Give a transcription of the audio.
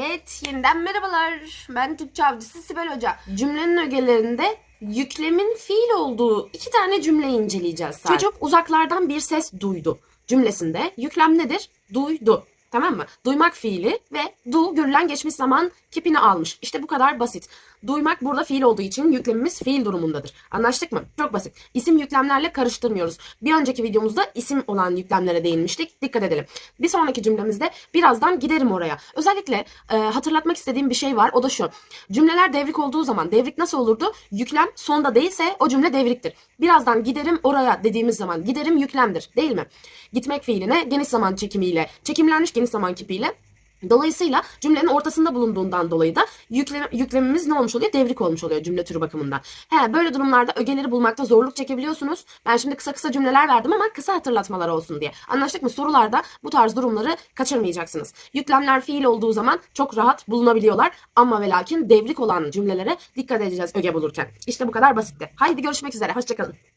Evet, yeniden merhabalar. Ben Türkçe avcısı Sibel Hoca. Cümlenin ögelerinde yüklemin fiil olduğu iki tane cümleyi inceleyeceğiz. sadece. Çocuk uzaklardan bir ses duydu. Cümlesinde yüklem nedir? Duydu. Tamam mı? Duymak fiili ve du görülen geçmiş zaman kipini almış. İşte bu kadar basit. Duymak burada fiil olduğu için yüklemimiz fiil durumundadır. Anlaştık mı? Çok basit. İsim yüklemlerle karıştırmıyoruz. Bir önceki videomuzda isim olan yüklemlere değinmiştik. Dikkat edelim. Bir sonraki cümlemizde birazdan giderim oraya. Özellikle e, hatırlatmak istediğim bir şey var. O da şu. Cümleler devrik olduğu zaman devrik nasıl olurdu? Yüklem sonda değilse o cümle devriktir. Birazdan giderim oraya dediğimiz zaman giderim yüklemdir. Değil mi? Gitmek fiiline geniş zaman çekimiyle, çekimlenmiş geniş zaman kipiyle Dolayısıyla cümlenin ortasında bulunduğundan dolayı da yüklem, yüklemimiz ne olmuş oluyor? Devrik olmuş oluyor cümle türü bakımından. He, böyle durumlarda ögeleri bulmakta zorluk çekebiliyorsunuz. Ben şimdi kısa kısa cümleler verdim ama kısa hatırlatmalar olsun diye. Anlaştık mı? Sorularda bu tarz durumları kaçırmayacaksınız. Yüklemler fiil olduğu zaman çok rahat bulunabiliyorlar. Ama ve lakin devrik olan cümlelere dikkat edeceğiz öge bulurken. İşte bu kadar basitti. Haydi görüşmek üzere. Hoşçakalın.